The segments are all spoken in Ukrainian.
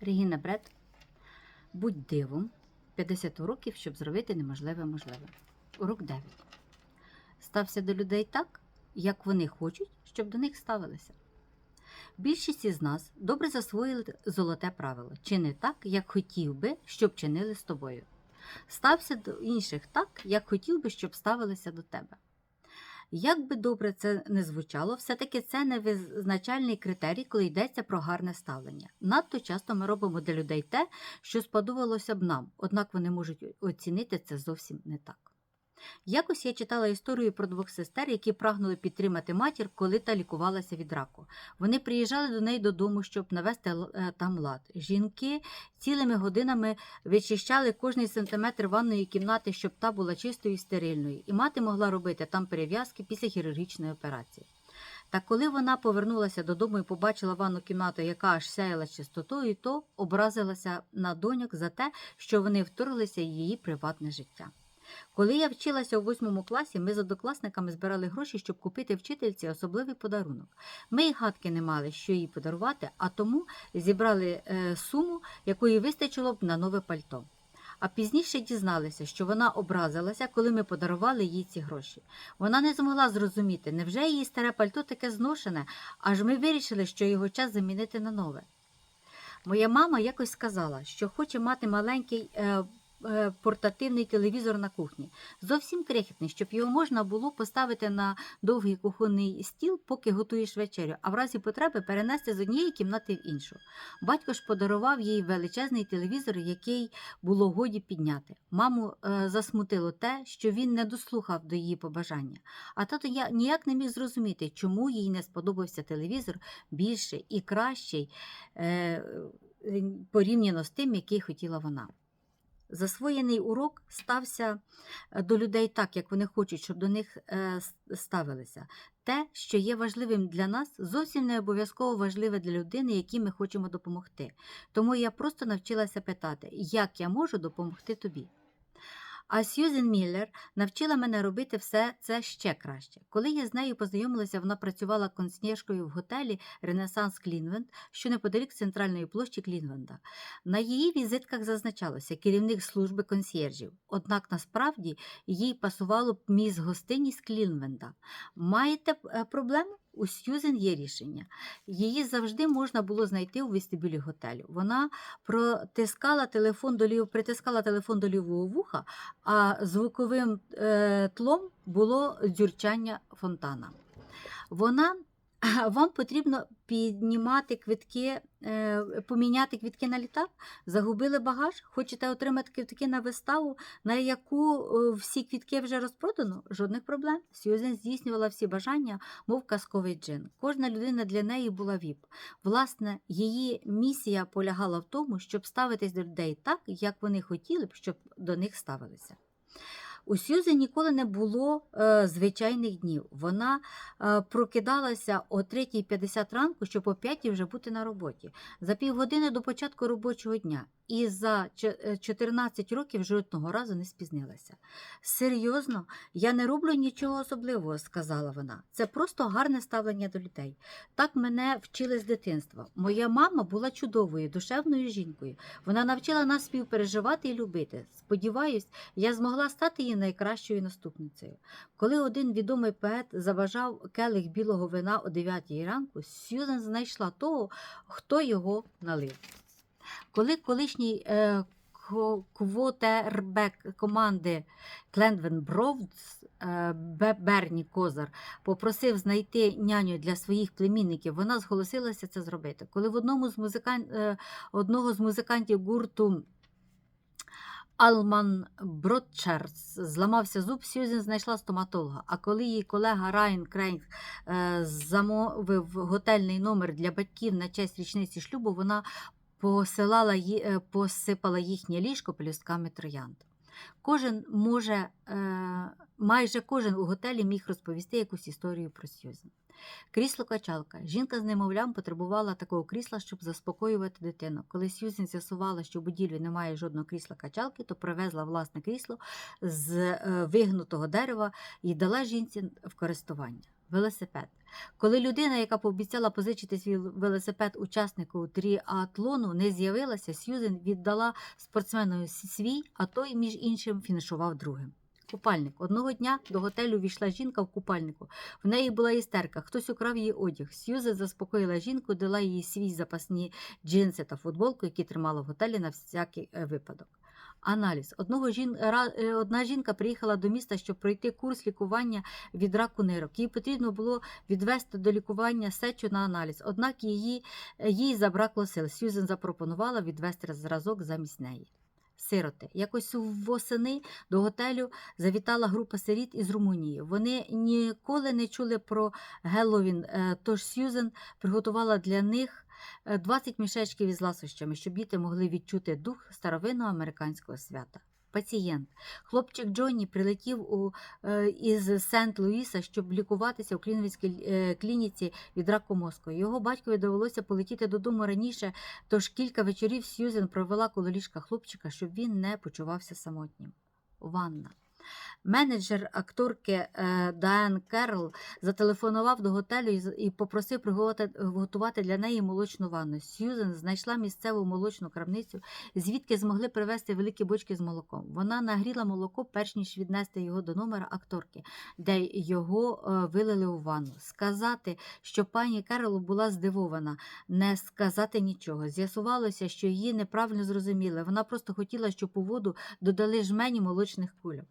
Регіна Бред. Будь дивом. 50 уроків, щоб зробити неможливе можливе. Урок 9. Стався до людей так, як вони хочуть, щоб до них ставилися. Більшість із нас добре засвоїли золоте правило. Чини так, як хотів би, щоб чинили з тобою. Стався до інших так, як хотів би, щоб ставилися до тебе. Як би добре це не звучало, все-таки це не визначальний критерій, коли йдеться про гарне ставлення. Надто часто ми робимо для людей те, що сподобалося б нам, однак вони можуть оцінити це зовсім не так. Якось я читала історію про двох сестер, які прагнули підтримати матір, коли та лікувалася від раку. Вони приїжджали до неї додому, щоб навести е, там лад. Жінки цілими годинами вичищали кожний сантиметр ванної кімнати, щоб та була чистою і стерильною, і мати могла робити там перев'язки після хірургічної операції. Та коли вона повернулася додому і побачила ванну кімнату, яка аж сяяла чистотою, то образилася на доньок за те, що вони вторглися в її приватне життя. Коли я вчилася у восьмому класі, ми з однокласниками збирали гроші, щоб купити вчительці особливий подарунок. Ми й гадки не мали, що їй подарувати, а тому зібрали е, суму, якої вистачило б на нове пальто. А пізніше дізналися, що вона образилася, коли ми подарували їй ці гроші. Вона не змогла зрозуміти, невже її старе пальто таке зношене, аж ми вирішили, що його час замінити на нове. Моя мама якось сказала, що хоче мати маленький е, портативний телевізор на кухні. Зовсім крихітний, щоб його можна було поставити на довгий кухонний стіл, поки готуєш вечерю, а в разі потреби перенести з однієї кімнати в іншу. Батько ж подарував їй величезний телевізор, який було годі підняти. Маму е, засмутило те, що він не дослухав до її побажання. А тато я ніяк не міг зрозуміти, чому їй не сподобався телевізор більше і кращий е, е, порівняно з тим, який хотіла вона. Засвоєний урок стався е, до людей так, як вони хочуть, щоб до них е, ставилися. Те, що є важливим для нас, зовсім не обов'язково важливе для людини, якій ми хочемо допомогти. Тому я просто навчилася питати, як я можу допомогти тобі. А Сьюзен Міллер навчила мене робити все це ще краще. Коли я з нею познайомилася, вона працювала консьєржкою в готелі Ренесанс Клінвенд, що неподалік центральної площі Клінвенда. На її візитках зазначалося керівник служби консьєржів. Однак насправді їй пасувало б міс гостиність Клінвенда. Маєте е, проблему? У Сьюзен є рішення. Її завжди можна було знайти у вестибюлі готелю. Вона протискала телефон до лів... притискала телефон до лівого вуха, а звуковим е, тлом було дзюрчання фонтана. Вона вам потрібно піднімати квитки, е, поміняти квитки на літак, загубили багаж, хочете отримати квитки на виставу, на яку е, всі квитки вже розпродано? Жодних проблем. Сьюзен здійснювала всі бажання, мов казковий джин. Кожна людина для неї була віп. Власне, її місія полягала в тому, щоб ставитись до людей так, як вони хотіли б, щоб до них ставилися. У Сьюзи ніколи не було е, звичайних днів. Вона е, прокидалася о 3.50 ранку, щоб о 5 вже бути на роботі. За півгодини до початку робочого дня. І за е, 14 років жодного разу не спізнилася. Серйозно, я не роблю нічого особливого, сказала вона. Це просто гарне ставлення до людей. Так мене вчили з дитинства. Моя мама була чудовою, душевною жінкою. Вона навчила нас співпереживати і любити. Сподіваюсь, я змогла стати її найкращою наступницею. Коли один відомий поет забажав келих білого вина о 9 ранку, Сьюзен знайшла того, хто його налив. Коли колишній е, квотербек команди Клендвен Бровдс е, Берні Козар попросив знайти няню для своїх племінників, вона зголосилася це зробити. Коли в одному з музикан... е, одного з музикантів гурту Алман Бродчерс зламався зуб, Сьюзен знайшла стоматолога. А коли її колега Райан Крейг е, замовив готельний номер для батьків на честь річниці шлюбу, вона посилала, е, посипала їхнє ліжко пелюстками троянд. Кожен може, е, майже кожен у готелі міг розповісти якусь історію про Сьюзен. Крісло качалка. Жінка з немовлям потребувала такого крісла, щоб заспокоювати дитину. Коли Сьюзен з'ясувала, що в будівлі немає жодного крісла качалки, то привезла власне крісло з е, вигнутого дерева і дала жінці в користування. Велосипед. Коли людина, яка пообіцяла позичити свій велосипед учаснику тріатлону, не з'явилася, Сьюзен віддала спортсмену свій, а той, між іншим, фінішував другим. Купальник. Одного дня до готелю війшла жінка в купальнику. В неї була істерка, хтось украв її одяг. Сьюзен заспокоїла жінку, дала їй свій запасні джинси та футболку, які тримала в готелі на всякий е, випадок. Аналіз. Одного жін... е, Одна жінка приїхала до міста, щоб пройти курс лікування від раку нирок. Їй потрібно було відвести до лікування сечу на аналіз. Однак її, їй забракло сил. Сьюзен запропонувала відвести зразок замість неї. Сироти. Якось восени до готелю завітала група сиріт із Румунії. Вони ніколи не чули про Геловін, е, тож Сьюзен приготувала для них е, 20 мішечків із ласощами, щоб діти могли відчути дух старовинного американського свята. Пацієнт. Хлопчик Джонні прилетів у, е, із Сент-Луїса, щоб лікуватися у клінівській е, клініці від раку мозку. Його батькові довелося полетіти додому раніше, тож кілька вечорів Сьюзен провела коло ліжка хлопчика, щоб він не почувався самотнім. Ванна. Менеджер акторки е, Дайан Керрол зателефонував до готелю і, попросив приготувати готувати для неї молочну ванну. Сьюзен знайшла місцеву молочну крамницю, звідки змогли привезти великі бочки з молоком. Вона нагріла молоко, перш ніж віднести його до номера акторки, де його е, вилили у ванну. Сказати, що пані Керрол була здивована, не сказати нічого. З'ясувалося, що її неправильно зрозуміли. Вона просто хотіла, щоб у воду додали жмені молочних кульок.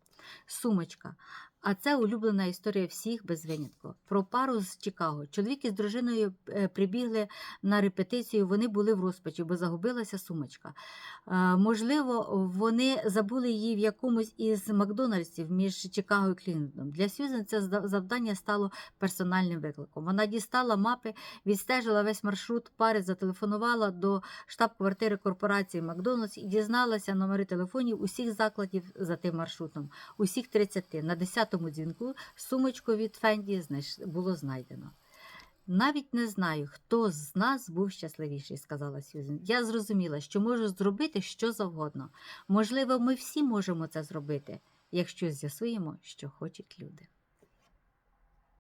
Сумочка. А це улюблена історія всіх без винятку. Про пару з Чикаго. Чоловік із дружиною е, прибігли на репетицію. Вони були в розпачі, бо загубилася сумочка. Е, Можливо, вони забули її в якомусь із Макдональдсів між Чикаго і Клінтоном. Для Сьюзен це завдання стало персональним викликом. Вона дістала мапи, відстежила весь маршрут пари, зателефонувала до штаб-квартири корпорації Макдональдс і дізналася номери телефонів усіх закладів за тим маршрутом. Усіх 30. На 10-му дзвінку сумочку від Фенді було знайдено. Навіть не знаю, хто з нас був щасливіший, сказала Сюзен. Я зрозуміла, що можу зробити що завгодно. Можливо, ми всі можемо це зробити, якщо з'ясуємо, що хочуть люди.